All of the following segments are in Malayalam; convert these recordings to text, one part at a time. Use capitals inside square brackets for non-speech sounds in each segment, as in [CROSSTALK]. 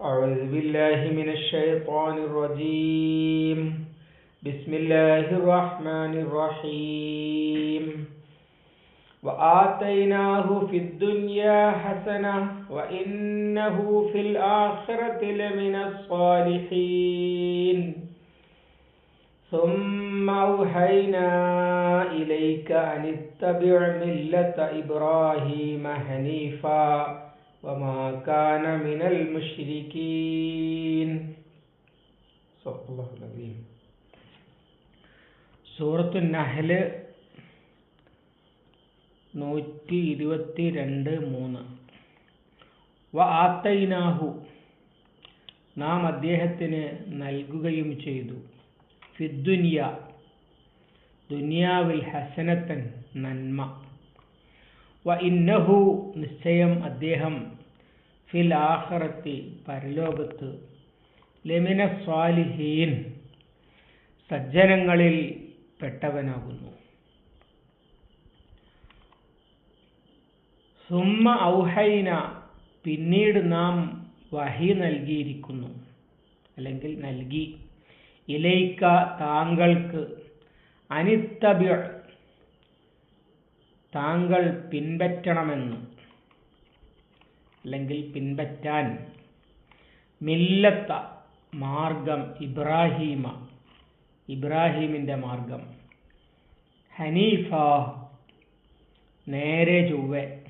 أعوذ بالله من الشيطان الرجيم. بسم الله الرحمن الرحيم. وآتيناه في الدنيا حسنة وإنه في الآخرة لمن الصالحين. ثم أوحينا إليك أن اتبع ملة إبراهيم حنيفا. وما كان من المشركين صدق الله العظيم സൂറത്തു നഹല് നൂറ്റി ഇരുപത്തി രണ്ട് മൂന്ന് വ ആത്തൈനാഹു നാം അദ്ദേഹത്തിന് നൽകുകയും ചെയ്തു ഫിദ്ദുനിയ ദുനിയാവിൽ ഹസനത്തൻ നന്മ വ ഇന്നഹു നിശ്ചയം അദ്ദേഹം ഫിൽ ആഹ്റത്തി പരലോകത്ത്. ലെമിന സ്വാലിഹീൻ സജ്ജനങ്ങളിൽ പെട്ടവനാകുന്നു. സുമ്മ ഔഹൈന പിന്നീട് നാം വഹി നൽകിയിരിക്കുന്നു. അല്ലെങ്കിൽ നൽകി. ഇലൈക്ക താങ്കൾക്ക് അനിത്തബ്യ താങ്കൾ പിൻപറ്റണമെന്ന്. അല്ലെങ്കിൽ പിൻപറ്റാൻ. മില്ലത്ത മാർഗം ഇബ്രാഹീമ. ഇബ്രാഹീമിന്റെ മാർഗം. ഹനീഫ നേരെ ചൊവ്വെ.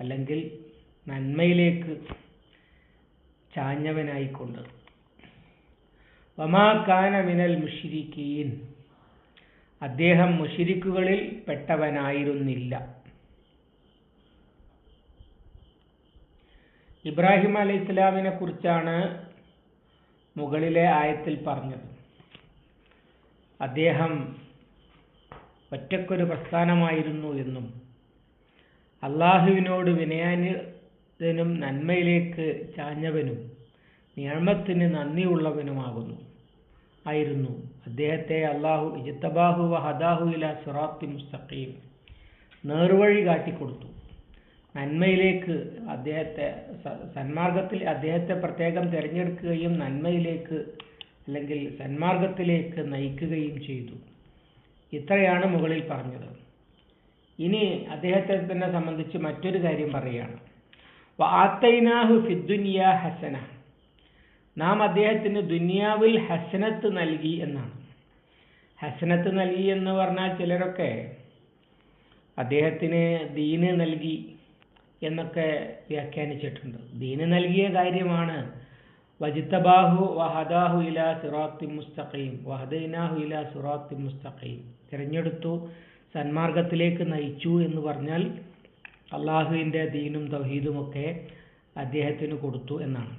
അല്ലെങ്കിൽ നന്മയിലേക്ക് ചാഞ്ഞവനായിക്കൊണ്ട്. വമാക്കാന മിനൽ മുഷിരിക്കീൻ. അദ്ദേഹം മുഷിരിക്കുകളിൽ പെട്ടവനായിരുന്നില്ല. ഇബ്രാഹിം അലൈഹി ഇസ്ലാമിനെ കുറിച്ചാണ് മുകളിലെ ആയത്തിൽ പറഞ്ഞത്. അദ്ദേഹം ഒറ്റക്കൊരു പ്രസ്ഥാനമായിരുന്നു എന്നും അള്ളാഹുവിനോട് വിനയാനിതനും നന്മയിലേക്ക് ചാഞ്ഞവനും നിയമത്തിന് നന്ദിയുള്ളവനുമാകുന്നു ആയിരുന്നു അദ്ദേഹത്തെ അള്ളാഹു ഇജിത്തബാഹു ഹദാഹു ഇല സുറാത്തി മുസ്തഖീം നേർവഴി കാട്ടിക്കൊടുത്തു. നന്മയിലേക്ക് അദ്ദേഹത്തെ സന്മാർഗത്തിൽ അദ്ദേഹത്തെ പ്രത്യേകം തിരഞ്ഞെടുക്കുകയും നന്മയിലേക്ക് അല്ലെങ്കിൽ സന്മാർഗത്തിലേക്ക് നയിക്കുകയും ചെയ്തു. ഇത്രയാണ് മുകളിൽ പറഞ്ഞത്. ഇനി അദ്ദേഹത്തെ തന്നെ സംബന്ധിച്ച് മറ്റൊരു കാര്യം പറയുകയാണ്. വാത്തൈനാഹു ഫിദ്ദുനിയ ഹസന. നാം അദ്ദേഹത്തിന് ദുനിയാവിൽ ഹസനത്ത് നൽകി എന്നാണ്. ഹസനത്ത് നൽകി എന്ന് പറഞ്ഞാൽ ചിലരൊക്കെ അദ്ദേഹത്തിന് ദീന് നൽകി എന്നൊക്കെ വ്യാഖ്യാനിച്ചിട്ടുണ്ട്. ദീന് നൽകിയ കാര്യമാണ് വജിത്തബാഹു വഹദാഹു ഇല സുറാത്തി മുസ്തഖീം വഹദൈനാഹു ഇല സുറാത്തി മുസ്തഖീം. തിരഞ്ഞെടുത്തു സന്മാർഗത്തിലേക്ക് നയിച്ചു എന്ന് പറഞ്ഞാൽ അള്ളാഹുവിന്റെ ദീനും തൗഹീദുമൊക്കെ അദ്ദേഹത്തിന് കൊടുത്തു എന്നാണ്.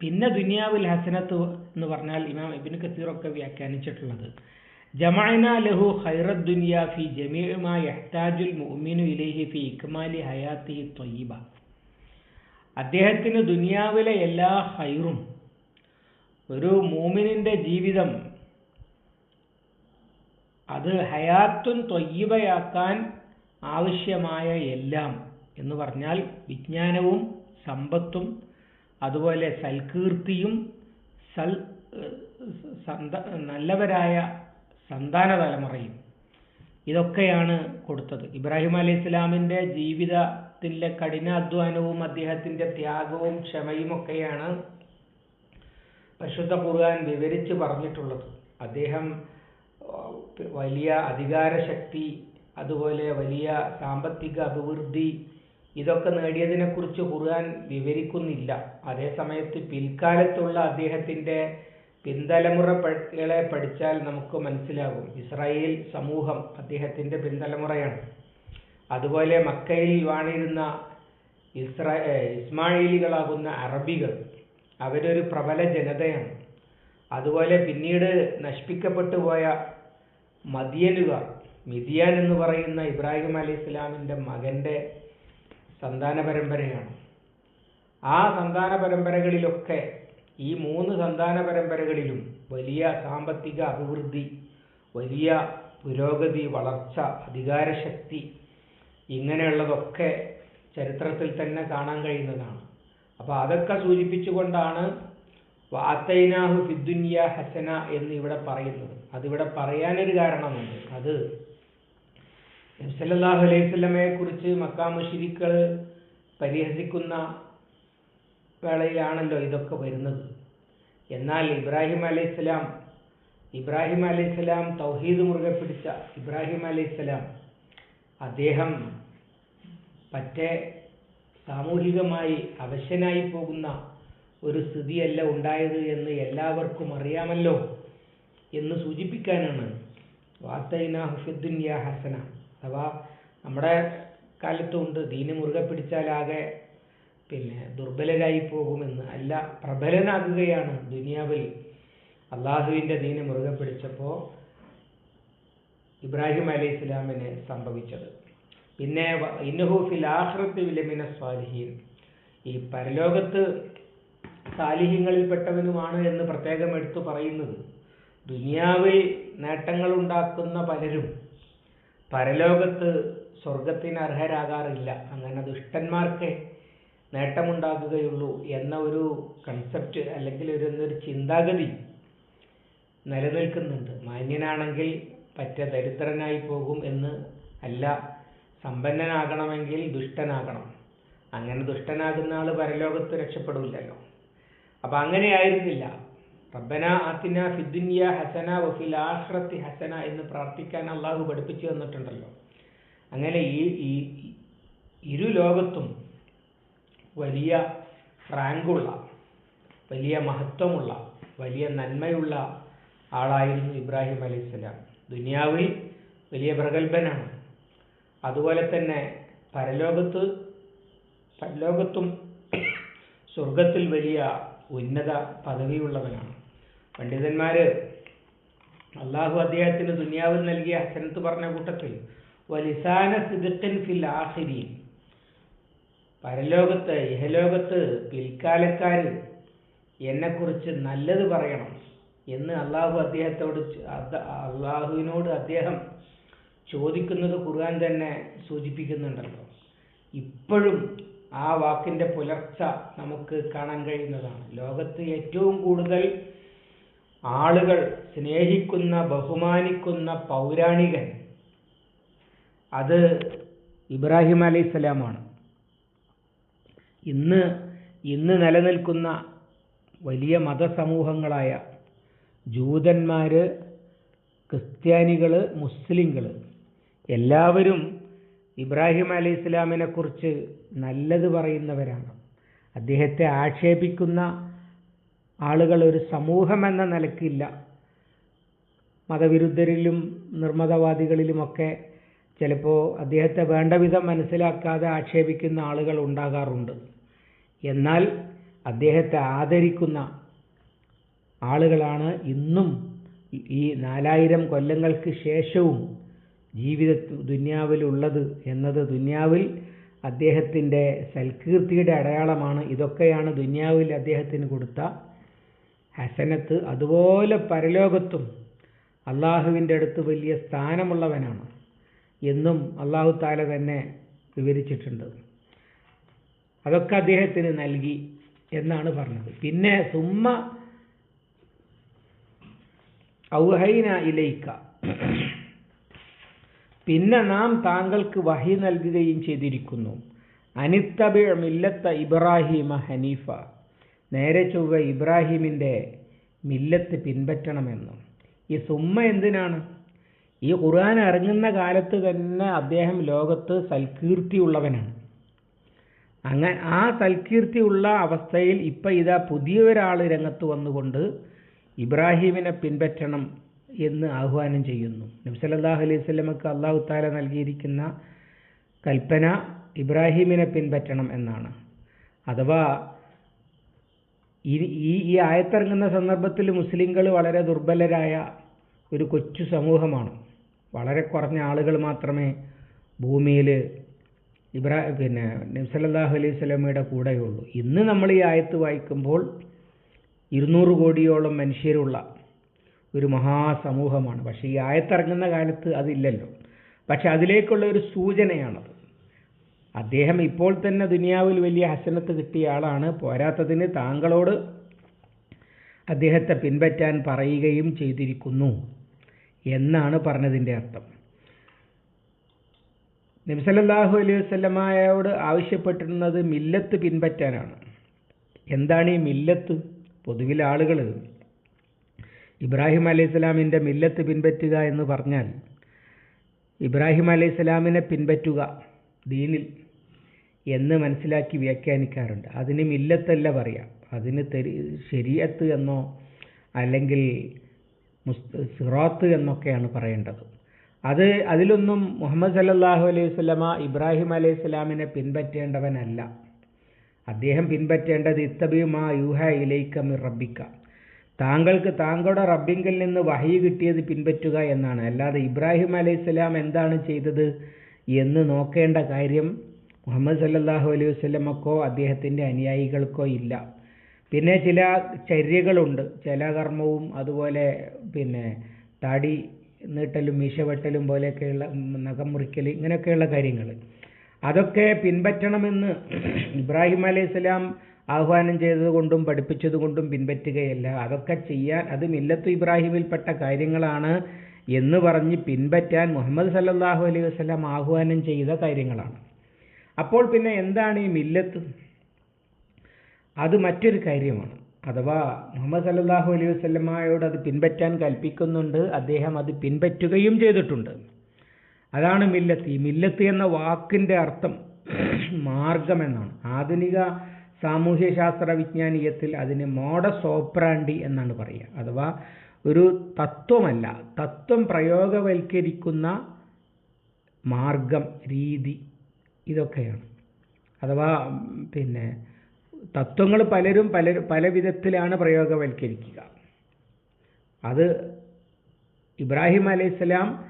പിന്നെ ദുനിയാവിൽ ഹസനത്ത് എന്ന് പറഞ്ഞാൽ ഇമാം ഇബിന് കസീറൊക്കെ വ്യാഖ്യാനിച്ചിട്ടുള്ളത്. ജമാന ലഹു ഖൈറദ് ദുനിയ ഫി ജമീഅ യഹ്താജുൽ മുഅ്മിനു ഇലൈഹി ഫി ഇക്മാലി ഹയാത്തി ത്വയ്യിബ. അദ്ദേഹത്തിന് ദുനിയാവിലെ എല്ലാ ഹൈറും ഒരു മൂമിനിന്റെ ജീവിതം അത് ഹയാത്തുൻ ത്വയ്യിബയാക്കാൻ ആവശ്യമായ എല്ലാം എന്ന് പറഞ്ഞാൽ വിജ്ഞാനവും സമ്പത്തും അതുപോലെ സൽകീർത്തിയും സൽ നല്ലവരായ സന്താന തലമുറയും ഇതൊക്കെയാണ് കൊടുത്തത്. ഇബ്രാഹിം അലി ഇസ്ലാമിന്റെ ജീവിതത്തിലെ കഠിനാധ്വാനവും അദ്ദേഹത്തിന്റെ ത്യാഗവും ക്ഷമയും ഒക്കെയാണ് പരിശുദ്ധ ഖുർആൻ വിവരിച്ച് പറഞ്ഞിട്ടുള്ളത്. അദ്ദേഹം വലിയ അധികാരശക്തി അതുപോലെ വലിയ സാമ്പത്തിക അഭിവൃദ്ധി ഇതൊക്കെ നേടിയതിനെക്കുറിച്ച് ഖുർആൻ വിവരിക്കുന്നില്ല. അതേസമയത്ത് പിൽക്കാലത്തുള്ള അദ്ദേഹത്തിന്റെ പിന്തലമുറകളെ പഠിച്ചാൽ നമുക്ക് മനസ്സിലാകും. ഇസ്രായേൽ സമൂഹം അദ്ദേഹത്തിന്റെ പിന്തലമുറയാണ് അതുപോലെ മക്കയിൽ വാണിരുന്ന ഇസ്രാ ഇസ്മായിലികളാകുന്ന അറബികൾ അവരൊരു പ്രബല ജനതയാണ്. അതുപോലെ പിന്നീട് നശിപ്പിക്കപ്പെട്ടു പോയ മദിയനുകാർ മിതിയാൻ എന്ന് പറയുന്ന ഇബ്രാഹിം അലി ഇസ്ലാമിന്റെ മകന്റെ സന്താന പരമ്പരയാണ് ആ സന്താന പരമ്പരകളിലൊക്കെ ഈ മൂന്ന് സന്താന പരമ്പരകളിലും വലിയ സാമ്പത്തിക അഭിവൃദ്ധി വലിയ പുരോഗതി വളർച്ച അധികാരശക്തി ഇങ്ങനെയുള്ളതൊക്കെ ചരിത്രത്തിൽ തന്നെ കാണാൻ കഴിയുന്നതാണ്. അപ്പോൾ അതൊക്കെ സൂചിപ്പിച്ചുകൊണ്ടാണ് വാത്തൈനാഹു ഫിദ്ദുന്യ ഹസന എന്ന് ഇവിടെ പറയുന്നത്. അതിവിടെ പറയാനൊരു കാരണമുണ്ട്. അത് നബ്സല്ലാഹു അലൈഹി സ്വലമയെ കുറിച്ച് മക്കാ മുഷിരിക്കൾ പരിഹസിക്കുന്ന വേളയിലാണല്ലോ ഇതൊക്കെ വരുന്നത്. എന്നാൽ ഇബ്രാഹിം അലൈഹിസ്സലാം ഇബ്രാഹിം അലൈഹിസ്സലാം തൗഹീദ് മുറുകെ പിടിച്ച ഇബ്രാഹിം അലൈഹിസ്സലാം അദ്ദേഹം പറ്റേ സാമൂഹികമായി അവശനായി പോകുന്ന ഒരു സ്ഥിതിയല്ല ഉണ്ടായത് എന്ന് എല്ലാവർക്കും അറിയാമല്ലോ എന്ന് സൂചിപ്പിക്കാനാണ്. വാത്തൈന യാ ഹസന. അഥവാ നമ്മുടെ കാലത്തുണ്ട് ദീന് മുറുകെ പിടിച്ചാലാകെ പിന്നെ ദുർബലരായി പോകുമെന്ന് അല്ല പ്രബലനാകുകയാണ് ദുനിയാവിൽ. അള്ളാഹുവിന്റെ ദീനെ മുറുകെ പിടിച്ചപ്പോൾ ഇബ്രാഹിം അലൈഹി ഇസ്ലാമിന് സംഭവിച്ചത്. പിന്നെ ഇന്നഹൂഫിൽ ആഹ്റത്ത് വിലമിന സ്വാലിഹീൻ. ഈ പരലോകത്ത് സാലിഹ്യങ്ങളിൽപ്പെട്ടവനുമാണ് എന്ന് പ്രത്യേകം എടുത്തു പറയുന്നത്. ദുനിയാവിൽ നേട്ടങ്ങൾ ഉണ്ടാക്കുന്ന പലരും പരലോകത്ത് സ്വർഗത്തിന് അർഹരാകാറില്ല. അങ്ങനെ ദുഷ്ടന്മാർക്ക് നേട്ടമുണ്ടാകുകയുള്ളൂ എന്ന ഒരു കൺസെപ്റ്റ് അല്ലെങ്കിൽ ഒരു എന്നൊരു ചിന്താഗതി നിലനിൽക്കുന്നുണ്ട്. മാന്യനാണെങ്കിൽ പറ്റ ദരിദ്രനായി പോകും എന്ന് അല്ല സമ്പന്നനാകണമെങ്കിൽ ദുഷ്ടനാകണം. അങ്ങനെ ദുഷ്ടനാകുന്ന ആൾ പരലോകത്ത് രക്ഷപ്പെടില്ലല്ലോ. അപ്പം അങ്ങനെയായിരുന്നില്ല റബ്ബന ആത്തിന ഫിദ്ദുനിയ ഹസന വഫിൽ ആഹ്റത്തി ഹസന എന്ന് പ്രാർത്ഥിക്കാൻ അള്ളാഹു പഠിപ്പിച്ചു തന്നിട്ടുണ്ടല്ലോ. അങ്ങനെ ഈ ഇരു ലോകത്തും വലിയ റാങ്കുള്ള വലിയ മഹത്വമുള്ള വലിയ നന്മയുള്ള ആളായിരുന്നു ഇബ്രാഹിം അലൈഹിസ്സലാം ദുനിയാവിൽ വലിയ പ്രഗത്ഭനാണ്. അതുപോലെ തന്നെ പരലോകത്ത് പരലോകത്തും സ്വർഗത്തിൽ വലിയ ഉന്നത പദവിയുള്ളവനാണ്. പണ്ഡിതന്മാർ അള്ളാഹു അദ്ദേഹത്തിന് ദുനിയാവിൽ നൽകിയ ഹസനത്ത് പറഞ്ഞ കൂട്ടത്തിൽ വലിസാന സിദിഖൻ ഫിൽ ആഖിരീൻ. പരലോകത്ത് ഇഹലോകത്ത് പിൽക്കാലക്കാർ എന്നെക്കുറിച്ച് നല്ലത് പറയണം എന്ന് അള്ളാഹു അദ്ദേഹത്തോട് അള്ളാഹുവിനോട് അദ്ദേഹം ചോദിക്കുന്നത് ഖുർആൻ തന്നെ സൂചിപ്പിക്കുന്നുണ്ടല്ലോ. ഇപ്പോഴും ആ വാക്കിന്റെ പുലർച്ച നമുക്ക് കാണാൻ കഴിയുന്നതാണ്. ലോകത്ത് ഏറ്റവും കൂടുതൽ ആളുകൾ സ്നേഹിക്കുന്ന ബഹുമാനിക്കുന്ന പൗരാണികൻ അത് ഇബ്രാഹിം അലൈഹിസ്സലാമാണ്. ഇന്ന് ഇന്ന് നിലനിൽക്കുന്ന വലിയ മതസമൂഹങ്ങളായ ജൂതന്മാർ ക്രിസ്ത്യാനികൾ മുസ്ലിങ്ങൾ എല്ലാവരും ഇബ്രാഹിം അലി ഇസ്ലാമിനെക്കുറിച്ച് നല്ലത് പറയുന്നവരാണ്. അദ്ദേഹത്തെ ആക്ഷേപിക്കുന്ന ആളുകൾ ഒരു സമൂഹം എന്ന നിലക്കില്ല. മതവിരുദ്ധരിലും നിർമ്മതവാദികളിലുമൊക്കെ ചിലപ്പോൾ അദ്ദേഹത്തെ വേണ്ട വിധം മനസ്സിലാക്കാതെ ആക്ഷേപിക്കുന്ന ആളുകൾ ഉണ്ടാകാറുണ്ട്. എന്നാൽ അദ്ദേഹത്തെ ആദരിക്കുന്ന ആളുകളാണ് ഇന്നും ഈ നാലായിരം കൊല്ലങ്ങൾക്ക് ശേഷവും ജീവിത ദുന്യാവിലുള്ളത് എന്നത് ദുന്യാവിൽ അദ്ദേഹത്തിന്റെ സൽകീർത്തിയുടെ അടയാളമാണ്. ഇതൊക്കെയാണ് ദുന്യാവിൽ അദ്ദേഹത്തിന് കൊടുത്ത ഹസനത്ത്. അതുപോലെ പരലോകത്തും അള്ളാഹുവിന്റെ അടുത്ത് വലിയ സ്ഥാനമുള്ളവനാണ് എന്നും അള്ളാഹു താല തന്നെ വിവരിച്ചിട്ടുണ്ട്. അതൊക്കെ അദ്ദേഹത്തിന് നൽകി എന്നാണ് പറഞ്ഞത്. പിന്നെ സുമ്മ ഔഹൈന ഇലയിക്ക പിന്നെ നാം താങ്കൾക്ക് വഹി നൽകുകയും ചെയ്തിരിക്കുന്നു. അനിത്തബിഴ മില്ലത്ത ഇബ്രാഹിമ ഹനീഫ. നേരെ ചൊവ്വ ഇബ്രാഹിമിന്റെ മില്ലത്ത് പിൻപറ്റണമെന്നും. ഈ സുമ്മ എന്തിനാണ്? ഈ ഖുർആൻ ഇറങ്ങുന്ന കാലത്ത് തന്നെ അദ്ദേഹം ലോകത്ത് സൽകീർത്തിയുള്ളവനാണ്. അങ്ങനെ ആ സൽകീർത്തിയുള്ള അവസ്ഥയിൽ ഇപ്പം ഇതാ പുതിയ ഒരാൾ രംഗത്ത് വന്നുകൊണ്ട് ഇബ്രാഹീമിനെ പിൻപറ്റണം എന്ന് ആഹ്വാനം ചെയ്യുന്നു. നബ്സലല്ലാഹു അലൈഹി സ്വലമക്ക് അള്ളാഹു താല നൽകിയിരിക്കുന്ന കൽപ്പന ഇബ്രാഹീമിനെ പിൻപറ്റണം എന്നാണ്. അഥവാ ഈ ഈ ആയത്തിറങ്ങുന്ന സന്ദർഭത്തിൽ മുസ്ലിങ്ങൾ വളരെ ദുർബലരായ ഒരു കൊച്ചു സമൂഹമാണ്. വളരെ കുറഞ്ഞ ആളുകൾ മാത്രമേ ഭൂമിയിൽ ഇബ്രാ പിന്നെ നബ്സലല്ലാഹു അലൈഹി സ്വലമയുടെ കൂടെയുള്ളൂ ഇന്ന് നമ്മൾ ഈ ആയത്ത് വായിക്കുമ്പോൾ ഇരുന്നൂറ് കോടിയോളം മനുഷ്യരുള്ള ഒരു മഹാസമൂഹമാണ്. പക്ഷേ ഈ ആയത്തിറങ്ങുന്ന കാലത്ത് അതില്ലല്ലോ. പക്ഷെ അതിലേക്കുള്ള ഒരു സൂചനയാണത്. അദ്ദേഹം ഇപ്പോൾ തന്നെ ദുനിയാവിൽ വലിയ ഹസനത്ത് കിട്ടിയ ആളാണ്. പോരാത്തതിന് താങ്കളോട് അദ്ദേഹത്തെ പിൻപറ്റാൻ പറയുകയും ചെയ്തിരിക്കുന്നു എന്നാണ് പറഞ്ഞതിന്റെ അർത്ഥം. നബ്സലല്ലാഹു അലൈഹി വസ്ലമായോട് ആവശ്യപ്പെട്ടിരുന്നത് മില്ലത്ത് പിൻപറ്റാനാണ്. എന്താണ് ഈ മില്ലത്ത്? പൊതുവിൽ ആളുകൾ ഇബ്രാഹിം അലൈഹി സ്വലാമിന്റെ മില്ലത്ത് പിൻപറ്റുക എന്ന് പറഞ്ഞാൽ ഇബ്രാഹിം അലൈഹി സ്വലാമിനെ പിൻപറ്റുക ദീനിൽ എന്ന് മനസ്സിലാക്കി വ്യാഖ്യാനിക്കാറുണ്ട്. അതിന് മില്ലത്തല്ല പറയാം. അതിന് തെരി ശരിയത്ത് എന്നോ അല്ലെങ്കിൽ മുസ് സിറാത്ത് എന്നൊക്കെയാണ് പറയേണ്ടത്. അത് അതിലൊന്നും മുഹമ്മദ് സല്ലല്ലാഹു അലൈഹി സ്വലമ ഇബ്രാഹിം അലൈഹി സ്വലാമിനെ പിൻപറ്റേണ്ടവനല്ല. അദ്ദേഹം പിൻപറ്റേണ്ടത് ഇത്തബിയുമാ യൂഹ ഇലൈക്ക റബ്ബിക്ക. താങ്കൾക്ക് താങ്കളുടെ റബ്ബിങ്കിൽ നിന്ന് വഹി കിട്ടിയത് പിൻപറ്റുക എന്നാണ്. അല്ലാതെ ഇബ്രാഹിം അലൈഹി സ്വലാം എന്താണ് ചെയ്തത് എന്ന് നോക്കേണ്ട കാര്യം മുഹമ്മദ് സല്ലല്ലാഹു അലൈഹി വസല്ലമക്കോ അദ്ദേഹത്തിന്റെ അനുയായികൾക്കോ ഇല്ല. പിന്നെ ചില ചര്യകളുണ്ട്. ചില കർമ്മവും അതുപോലെ പിന്നെ താടി നീട്ടലും മീശ വെട്ടലും പോലെയൊക്കെയുള്ള നഖം മുറിക്കൽ ഇങ്ങനെയൊക്കെയുള്ള കാര്യങ്ങൾ. അതൊക്കെ പിൻപറ്റണമെന്ന് [CLEARS THROAT] ഇബ്രാഹിം അലൈഹി സ്വലാം ആഹ്വാനം ചെയ്തതുകൊണ്ടും പഠിപ്പിച്ചതുകൊണ്ടും പിൻപറ്റുകയല്ല. അതൊക്കെ ചെയ്യാൻ അത് മില്ലത്തു ഇബ്രാഹിമിൽപ്പെട്ട കാര്യങ്ങളാണ് എന്ന് പറഞ്ഞ് പിൻപറ്റാൻ മുഹമ്മദ് സല്ലാഹു അലൈഹി വസ്ലാം ആഹ്വാനം ചെയ്ത കാര്യങ്ങളാണ്. അപ്പോൾ പിന്നെ എന്താണ് ഈ മില്ലത്ത്? അത് മറ്റൊരു കാര്യമാണ്. അഥവാ മുഹമ്മദ് സല്ലാഹു അലൈഹി വസല്ലമയോട് അത് പിൻപറ്റാൻ കൽപ്പിക്കുന്നുണ്ട് അദ്ദേഹം അത് പിൻപറ്റുകയും ചെയ്തിട്ടുണ്ട്. അതാണ് മില്ലത്ത്. ഈ മില്ലത്ത് എന്ന വാക്കിന്റെ അർത്ഥം മാർഗം എന്നാണ്. ആധുനിക സാമൂഹ്യശാസ്ത്ര വിജ്ഞാനീയത്തിൽ അതിന് മോഡസ് ഓപ്രാണ്ടി എന്നാണ് പറയുക. അഥവാ ഒരു തത്വമല്ല തത്വം പ്രയോഗവൽക്കരിക്കുന്ന മാർഗം രീതി ഇതൊക്കെയാണ്. അഥവാ പിന്നെ തത്വങ്ങൾ പലരും പല പല വിധത്തിലാണ് പ്രയോഗവൽക്കരിക്കുക. അത് ഇബ്രാഹിം അലൈഹിസ്സലാം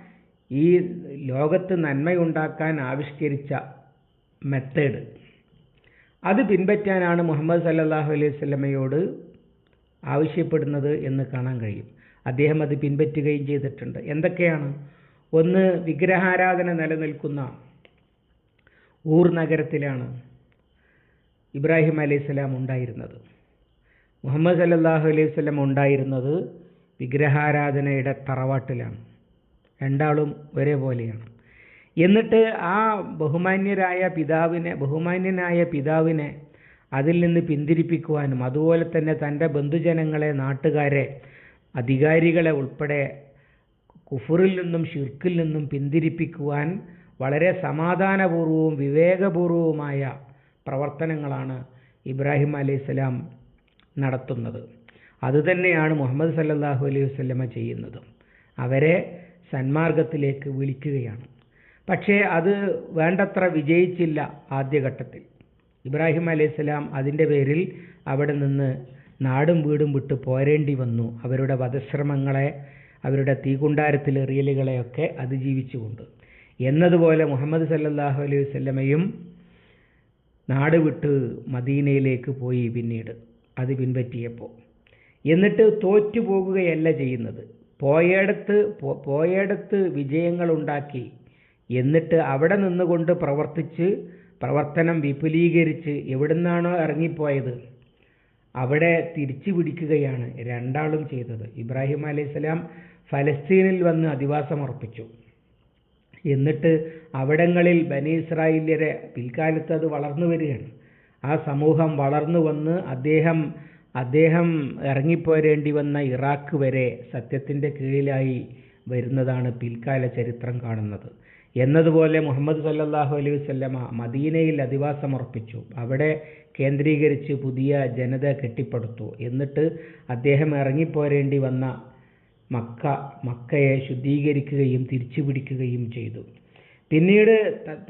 ഈ ലോകത്ത് നന്മയുണ്ടാക്കാൻ ആവിഷ്കരിച്ച മെത്തേഡ് അത് പിൻപറ്റാനാണ് മുഹമ്മദ് സല്ലാഹു അലൈഹി വസല്ലമയോട് ആവശ്യപ്പെടുന്നത് എന്ന് കാണാൻ കഴിയും. അദ്ദേഹം അത് പിൻപറ്റുകയും ചെയ്തിട്ടുണ്ട്. എന്തൊക്കെയാണ്? ഒന്ന് വിഗ്രഹാരാധന നിലനിൽക്കുന്ന ഊർ നഗരത്തിലാണ്. ഇബ്രാഹിം അലൈഹിസ്സലാം ഉണ്ടായിരുന്നത്. മുഹമ്മദ് സല്ലാഹു അലൈഹി സ്വലം ഉണ്ടായിരുന്നത് വിഗ്രഹാരാധനയുടെ തറവാട്ടിലാണ്. രണ്ടാളും ഒരേപോലെയാണ്. എന്നിട്ട് ആ ബഹുമാന്യരായ പിതാവിനെ ബഹുമാന്യനായ പിതാവിനെ അതിൽ നിന്ന് പിന്തിരിപ്പിക്കുവാനും അതുപോലെ തന്നെ തന്റെ ബന്ധുജനങ്ങളെ നാട്ടുകാരെ അധികാരികളെ ഉൾപ്പെടെ കുഫറിൽ നിന്നും ഷിർക്കിൽ നിന്നും പിന്തിരിപ്പിക്കുവാൻ വളരെ സമാധാനപൂർവവും വിവേകപൂർവവുമായ പ്രവർത്തനങ്ങളാണ് ഇബ്രാഹിം അലൈഹിസ്സലാം നടത്തുന്നത്. അതുതന്നെയാണ് മുഹമ്മദ് സല്ലാഹു അലൈഹി വസല്ലമ ചെയ്യുന്നതും. അവരെ സന്മാർഗത്തിലേക്ക് വിളിക്കുകയാണ്. പക്ഷേ അത് വേണ്ടത്ര വിജയിച്ചില്ല ആദ്യഘട്ടത്തിൽ. ഇബ്രാഹിം അലൈഹിസ്സലാം അതിന്റെ പേരിൽ അവിടെ നിന്ന് നാടും വീടും വിട്ട് പോരേണ്ടി വന്നു. അവരുടെ വധശ്രമങ്ങളെ അവരുടെ തീകുണ്ടാരത്തിലെറിയലുകളെയൊക്കെ അതിജീവിച്ചുകൊണ്ട്. എന്നതുപോലെ മുഹമ്മദ് സല്ലാഹു അലൈഹി വസല്ലമയും നാട് വിട്ട് മദീനയിലേക്ക് പോയി പിന്നീട്. അത് പിൻപറ്റിയപ്പോൾ എന്നിട്ട് തോറ്റു പോകുകയല്ല ചെയ്യുന്നത്. പോയടത്ത് പോയടത്ത് വിജയങ്ങളുണ്ടാക്കി എന്നിട്ട് അവിടെ നിന്നുകൊണ്ട് പ്രവർത്തിച്ച് പ്രവർത്തനം വിപുലീകരിച്ച് എവിടുന്നാണോ ഇറങ്ങിപ്പോയത്. അവിടെ തിരിച്ചു പിടിക്കുകയാണ് രണ്ടാളും ചെയ്തത്. ഇബ്രാഹിം അലൈഹിസ്സലാം ഫലസ്തീനിൽ വന്ന് അധിവാസമർപ്പിച്ചു. എന്നിട്ട് അവിടങ്ങളിൽ ബനി ഇസ്രായേല്യരെ പിൽക്കാലത്ത് അത് വളർന്നു വരികയാണ്. ആ സമൂഹം വളർന്നു വന്ന് അദ്ദേഹം അദ്ദേഹം ഇറങ്ങിപ്പോരേണ്ടി വന്ന ഇറാഖ് വരെ സത്യത്തിന്റെ കീഴിലായി വരുന്നതാണ് പിൽക്കാല ചരിത്രം കാണുന്നത്. എന്നതുപോലെ മുഹമ്മദ് സല്ലാഹു അലൈഹി വസല്ലമ മദീനയിൽ അധിവാസമർപ്പിച്ചു അവിടെ കേന്ദ്രീകരിച്ച് പുതിയ ജനത കെട്ടിപ്പടുത്തു. എന്നിട്ട് അദ്ദേഹം ഇറങ്ങിപ്പോരേണ്ടി വന്ന മക്ക മക്കയെ ശുദ്ധീകരിക്കുകയും തിരിച്ചു പിടിക്കുകയും ചെയ്തു. പിന്നീട്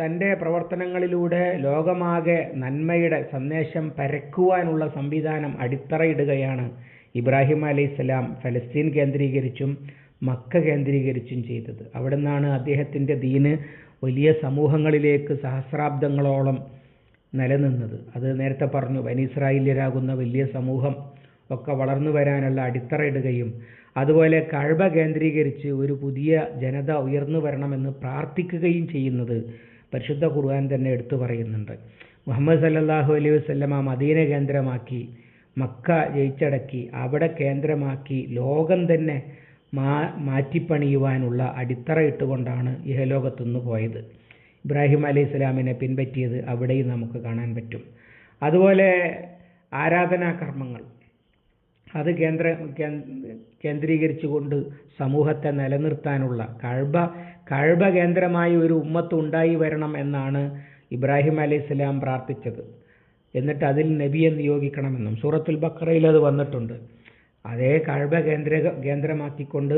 തന്റെ പ്രവർത്തനങ്ങളിലൂടെ ലോകമാകെ നന്മയുടെ സന്ദേശം പരക്കുവാനുള്ള സംവിധാനം അടിത്തറയിടുകയാണ് ഇബ്രാഹിം അലൈഹിസ്സലാം ഫലസ്തീൻ കേന്ദ്രീകരിച്ചും മക്ക കേന്ദ്രീകരിച്ചും ചെയ്തത്. അവിടെ നിന്നാണ് അദ്ദേഹത്തിന്റെ ദീന് വലിയ സമൂഹങ്ങളിലേക്ക് സഹസ്രാബ്ദങ്ങളോളം നിലനിന്നത്. അത് നേരത്തെ പറഞ്ഞു വനീസ്രായേല്യരാകുന്ന വലിയ സമൂഹം ഒക്കെ വളർന്നു വരാനുള്ള അടിത്തറയിടുകയും അതുപോലെ കഴിവ കേന്ദ്രീകരിച്ച് ഒരു പുതിയ ജനത ഉയർന്നു വരണമെന്ന് പ്രാർത്ഥിക്കുകയും ചെയ്യുന്നത് പരിശുദ്ധ ഖുർആൻ തന്നെ എടുത്തു പറയുന്നുണ്ട്. മുഹമ്മദ് സല്ലാഹു അലൈഹി വസല്ലമ മദീന കേന്ദ്രമാക്കി മക്ക ജയിച്ചടക്കി അവിടെ കേന്ദ്രമാക്കി ലോകം തന്നെ മാ മാറ്റിപ്പണിയുവാനുള്ള അടിത്തറ ഇട്ടുകൊണ്ടാണ് ഇഹലോകത്തുനിന്ന് പോയത്. ഇബ്രാഹിം അലൈഹി ഇസ്ലാമിനെ പിൻപറ്റിയത് അവിടെയും നമുക്ക് കാണാൻ പറ്റും. അതുപോലെ ആരാധനാ കർമ്മങ്ങൾ. അത് കേന്ദ്ര കേന്ദ്രീകരിച്ചുകൊണ്ട് സമൂഹത്തെ നിലനിർത്താനുള്ള കഴബ കഴബ കേന്ദ്രമായി ഒരു ഉമ്മത്ത് ഉണ്ടായി വരണം എന്നാണ് ഇബ്രാഹിം അലൈഹി സ്വലാം പ്രാർത്ഥിച്ചത്. എന്നിട്ട് അതിൽ നബിയെ നിയോഗിക്കണമെന്നും സൂറത്തുൽ ബക്കറയിൽ അത് വന്നിട്ടുണ്ട്. അതേ കഴബ കേന്ദ്ര കേന്ദ്രമാക്കിക്കൊണ്ട്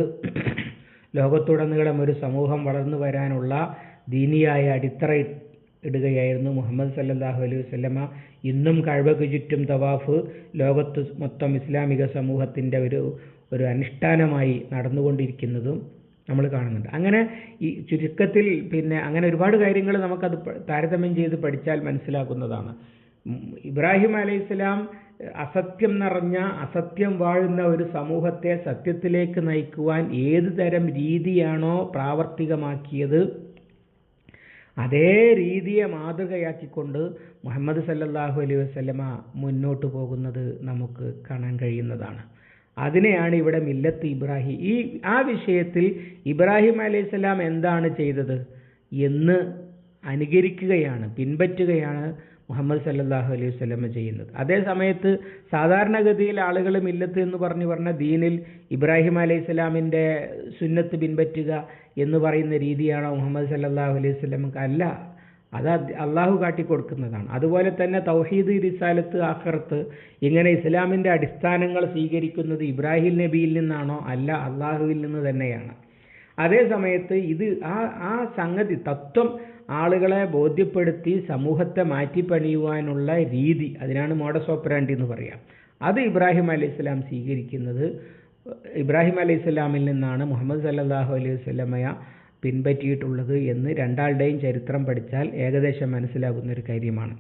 ലോകത്തുടനീളം ഒരു സമൂഹം വളർന്നു വരാനുള്ള ദീനിയായ അടിത്തറ ഇടുകയായിരുന്നു. മുഹമ്മദ് സല്ലാഹു അലൈഹി വസല്ലമ ഇന്നും കഴവക്ക് ചുറ്റും തവാഫ് ലോകത്ത് മൊത്തം ഇസ്ലാമിക സമൂഹത്തിന്റെ ഒരു ഒരു അനുഷ്ഠാനമായി നടന്നുകൊണ്ടിരിക്കുന്നതും നമ്മൾ കാണുന്നുണ്ട്. അങ്ങനെ ഈ ചുരുക്കത്തിൽ പിന്നെ അങ്ങനെ ഒരുപാട് കാര്യങ്ങൾ നമുക്കത് താരതമ്യം ചെയ്ത് പഠിച്ചാൽ മനസ്സിലാക്കുന്നതാണ്. ഇബ്രാഹിം അലൈഹി സ്വലാം അസത്യം നിറഞ്ഞ അസത്യം വാഴുന്ന ഒരു സമൂഹത്തെ സത്യത്തിലേക്ക് നയിക്കുവാൻ ഏത് തരം രീതിയാണോ പ്രാവർത്തികമാക്കിയത് അതേ രീതിയെ മാതൃകയാക്കിക്കൊണ്ട് മുഹമ്മദ് സല്ലല്ലാഹു അലൈഹി വസല്ലമ മുന്നോട്ട് പോകുന്നത് നമുക്ക് കാണാൻ കഴിയുന്നതാണ്. അതിനെയാണ് ഇവിടെ മില്ലത്ത് ഇബ്രാഹിം ഈ ആ വിഷയത്തിൽ ഇബ്രാഹിം അലൈഹിസ്സലാം എന്താണ് ചെയ്തത് എന്ന് അനുകരിക്കുകയാണ് പിൻപറ്റുകയാണ് മുഹമ്മദ് സല്ലാഹു അലൈഹി വസല്ലമ ചെയ്യുന്നത്. അതേ സമയത്ത് സാധാരണഗതിയിൽ ആളുകൾ മില്ലത്ത് എന്ന് പറഞ്ഞു പറഞ്ഞ ദീനിൽ ഇബ്രാഹിം അലൈഹി സ്വലാമിന്റെ സുന്നത്ത് പിൻപറ്റുക എന്ന് പറയുന്ന രീതിയാണോ മുഹമ്മദ് സല്ലാഹു അലൈഹി സ്വലമക്ക് അല്ല. അത് അള്ളാഹു കാട്ടിക്കൊടുക്കുന്നതാണ്. അതുപോലെ തന്നെ തൗഹീദ് റിസാലത്ത് ആഖിറത്ത് ഇങ്ങനെ ഇസ്ലാമിന്റെ അടിസ്ഥാനങ്ങൾ സ്വീകരിക്കുന്നത് ഇബ്രാഹിം നബിയിൽ നിന്നാണോ അല്ല അള്ളാഹുവിൽ നിന്ന് തന്നെയാണ്. അതേ സമയത്ത് ഇത് ആ ആ സംഗതി തത്വം ആളുകളെ ബോധ്യപ്പെടുത്തി സമൂഹത്തെ മാറ്റിപ്പണിയുവാനുള്ള രീതി. അതിനാണ് മോഡസ് ഓപ്പറാൻഡി എന്ന് പറയാം. അത് ഇബ്രാഹിം അലൈഹി സ്വലാം സ്വീകരിക്കുന്നത്. ഇബ്രാഹിം അലൈഹി സ്വലാമിൽ നിന്നാണ് മുഹമ്മദ് സല്ലാഹു അലൈഹി വസല്ലമയ പിൻപറ്റിയിട്ടുള്ളത് എന്ന് രണ്ടാളുടെയും ചരിത്രം പഠിച്ചാൽ ഏകദേശം മനസ്സിലാകുന്ന ഒരു കാര്യമാണ്.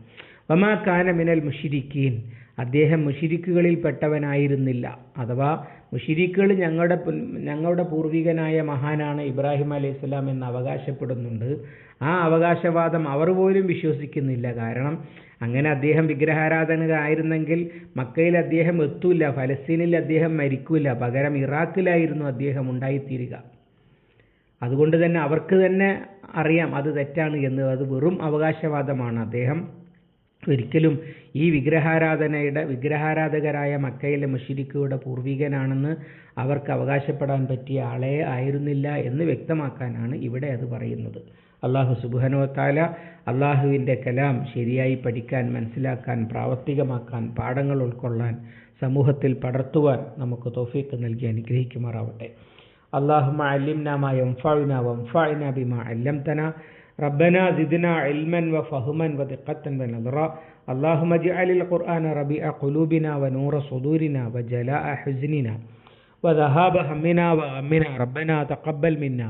വമാ കാന മിനൽ മുഷിരിക്കീൻ. അദ്ദേഹം മുഷിരിക്കുകളിൽ പെട്ടവനായിരുന്നില്ല. അഥവാ മുഷിരിക്കുകൾ ഞങ്ങളുടെ ഞങ്ങളുടെ പൂർവികനായ മഹാനാണ് ഇബ്രാഹിം അലൈഹി സ്വലാം എന്ന് അവകാശപ്പെടുന്നുണ്ട്. ആ അവകാശവാദം അവർ പോലും വിശ്വസിക്കുന്നില്ല. കാരണം അങ്ങനെ അദ്ദേഹം വിഗ്രഹാരാധകനായിരുന്നെങ്കിൽ മക്കയിൽ അദ്ദേഹം എത്തൂല ഫലസ്തീനിൽ അദ്ദേഹം മരിക്കൂല പകരം ഇറാഖിലായിരുന്നു അദ്ദേഹം ഉണ്ടായിത്തീരുക. അതുകൊണ്ട് തന്നെ അവർക്ക് തന്നെ അറിയാം അത് തെറ്റാണ് എന്ന്. അത് വെറും അവകാശവാദമാണ്. അദ്ദേഹം ഒരിക്കലും ഈ വിഗ്രഹാരാധനയുടെ വിഗ്രഹാരാധകരായ മക്കയിലെ മുഷിരിക്കയുടെ പൂർവികനാണെന്ന് അവർക്ക് അവകാശപ്പെടാൻ പറ്റിയ ആളെ ആയിരുന്നില്ല എന്ന് വ്യക്തമാക്കാനാണ് ഇവിടെ അത് പറയുന്നത്. അള്ളാഹു സുബാനോ താല അള്ളാഹുവിൻ്റെ കലാം ശരിയായി പഠിക്കാൻ മനസ്സിലാക്കാൻ പ്രാവർത്തികമാക്കാൻ പാഠങ്ങൾ ഉൾക്കൊള്ളാൻ സമൂഹത്തിൽ പടർത്തുവാൻ നമുക്ക് തോഫീക്ക് നൽകി അനുഗ്രഹിക്കുമാറാവട്ടെ اللهم علمنا ما ينفعنا وانفعنا بما علمتنا ربنا زدنا علما وفهما ودقة ونظرا اللهم اجعل القرآن ربيع قلوبنا ونور صدورنا وجلاء حزننا وذهاب همنا وغمنا ربنا تقبل منا